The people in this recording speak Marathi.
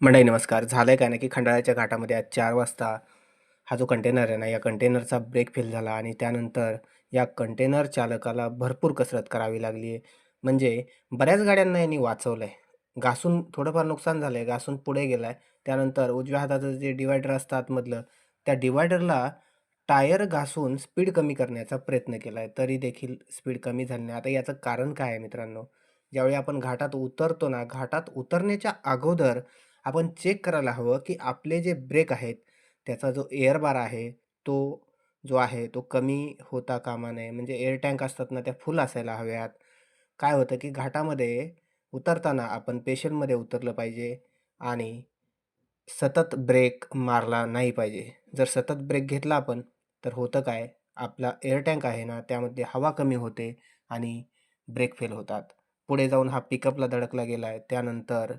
मंडळी नमस्कार. झालं आहे काय ना की खंडाळ्याच्या घाटामध्ये आज चार वाजता हा जो कंटेनर आहे ना या कंटेनरचा ब्रेक फेल झाला आणि त्यानंतर या कंटेनर चालकाला भरपूर कसरत करावी लागली आहे. म्हणजे बऱ्याच गाड्यांना यांनी वाचवलं आहे घासून थोडंफार नुकसान झालं आहे घासून पुढे गेला आहे त्यानंतर उजव्या हाताचं जे डिवायडर असतं आतमधलं त्या डिवायडरला टायर घासून स्पीड कमी करण्याचा प्रयत्न केला आहे तरी देखील स्पीड कमी झाली नाही. आता याचं कारण काय आहे मित्रांनो? ज्यावेळी आपण घाटात उतरतो ना घाटात उतरण्याच्या अगोदर आपण चेक करायला हवं की आपले जे ब्रेक आहेत त्याचा जो एअर बार आहे तो जो आहे तो कमी होता कामा नये. म्हणजे एअर टँक असतात ना त्या फुल असायला हव्यात. काय होतं की घाटामध्ये उतरताना आपण पेशलमध्ये उतरलं पाहिजे आणि सतत ब्रेक मारला नाही पाहिजे. जर सतत ब्रेक घेतला आपण तर होतं काय आपला एअर टँक आहे ना त्यामध्ये हवा कमी होते आणि ब्रेक फेल होतात. पुढे जाऊन हा पिकअपला धडकला गेला आहे त्यानंतर